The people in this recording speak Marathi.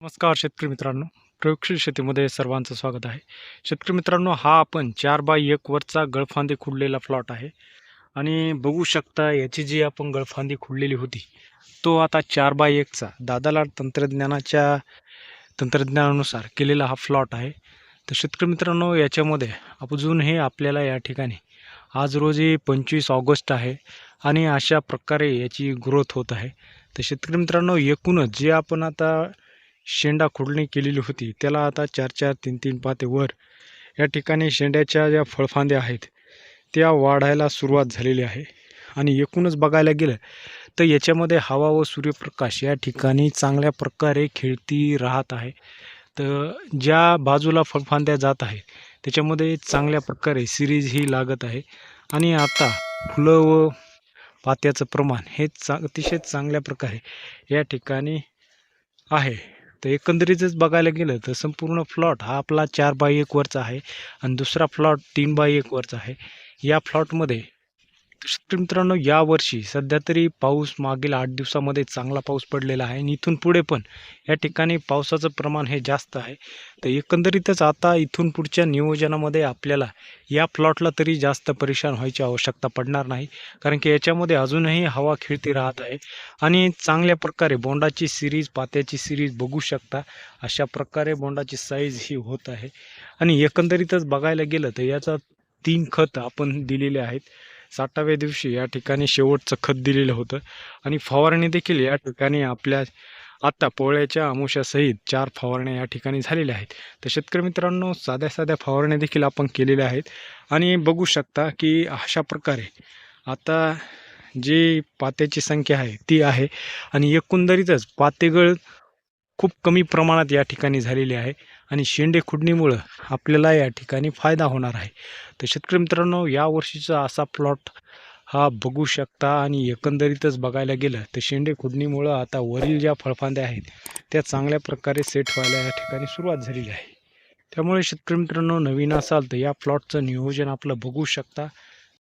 नमस्कार शेतकरी मित्रांनो. प्रयोगशील शेतीमध्ये सर्वांचं स्वागत आहे. शेतकरी मित्रांनो हा आपण चार बाय एक वरचा गळफांदी खुडलेला प्लॉट आहे. आणि बघू शकता याची जी आपण गळफांदी खुडलेली होती तो आता चार बाय एकचा. दादाला तंत्रज्ञानाच्या तंत्रज्ञानानुसार केलेला हा प्लॉट आहे. तर शेतकरी मित्रांनो याच्यामध्ये अजून हे आपल्याला या ठिकाणी आज रोजी पंचवीस ऑगस्ट आहे आणि अशा प्रकारे याची ग्रोथ होत आहे. तर शेतकरी मित्रांनो एकूणच जे आपण आता शेंडा खुडणी केलेली होती. त्याला आता चार चार तीन तीन पाते वर या ठिकाणी शेंड्याच्या ज्या फळफांद्या आहेत त्या वाढायला सुरुवात झालेली आहे. आणि एकूणच बघायला गेलं तर याच्यामध्ये हवा व सूर्यप्रकाश या ठिकाणी चांगल्या प्रकारे खेळती राहत आहे. तर ज्या बाजूला फळफांद्या जात आहेत त्याच्यामध्ये चांगल्या प्रकारे सिरीज ही लागत आहे. आणि आता फुलं व पात्याचं प्रमाण हे चा अतिशय चांगल्या प्रकारे या ठिकाणी आहे. तर एकंदरीतच बघायला गेलं तर संपूर्ण प्लॉट हा आपला चार बाय एकवरचा आहे आणि दुसरा प्लॉट तीन बाय एकवरचा आहे. या प्लॉटमध्ये मित्रांनो यावर्षी सध्या तरी पाऊस मागील आठ दिवसामध्ये चांगला पाऊस पडलेला आहे आणि इथून पुढे पण या ठिकाणी पावसाचं प्रमाण हे जास्त आहे. तर एकंदरीतच आता इथून पुढच्या नियोजनामध्ये आपल्याला या प्लॉटला तरी जास्त परेशान व्हायची आवश्यकता पडणार नाही. कारण की याच्यामध्ये अजूनही हवा खेळती राहत आहे आणि चांगल्या प्रकारे बोंडाची सिरीज पात्याची सिरीज बघू शकता. अशा प्रकारे बोंडाची साईज ही होत आहे. आणि एकंदरीतच बघायला गेलं तर याचा तीन खत आपण दिलेले आहेत. साठाव्या दिवशी या ठिकाणी शेवटचं खत दिलेलं होतं. आणि फवारणी देखील या ठिकाणी आपल्या आत्ता पोळ्याच्या अमुष्यासहित चार फवारण्या या ठिकाणी झालेल्या आहेत. तर शेतकरी मित्रांनो साध्या साध्या फवारण्या देखील आपण केलेल्या आहेत. आणि बघू शकता की अशा प्रकारे आता जी पात्याची संख्या आहे ती आहे. आणि एकंदरीतच पातेगळ खूप कमी प्रमाणात या ठिकाणी झालेली आहे आणि शेंडे खुडणीमुळं आपल्याला या ठिकाणी फायदा होणार आहे. तर शेतकरी मित्रांनो या वर्षीचा असा प्लॉट हा बघू शकता आणि एकंदरीतच बघायला गेलं तर शेंडे खुडणीमुळं आता वरील ज्या फळफांद्या आहेत त्या चांगल्या प्रकारे सेट व्हायला या ठिकाणी सुरुवात झालेली आहे. त्यामुळे शेतकरी मित्रांनो नवीन असाल तर या प्लॉटचं नियोजन आपलं बघू शकता.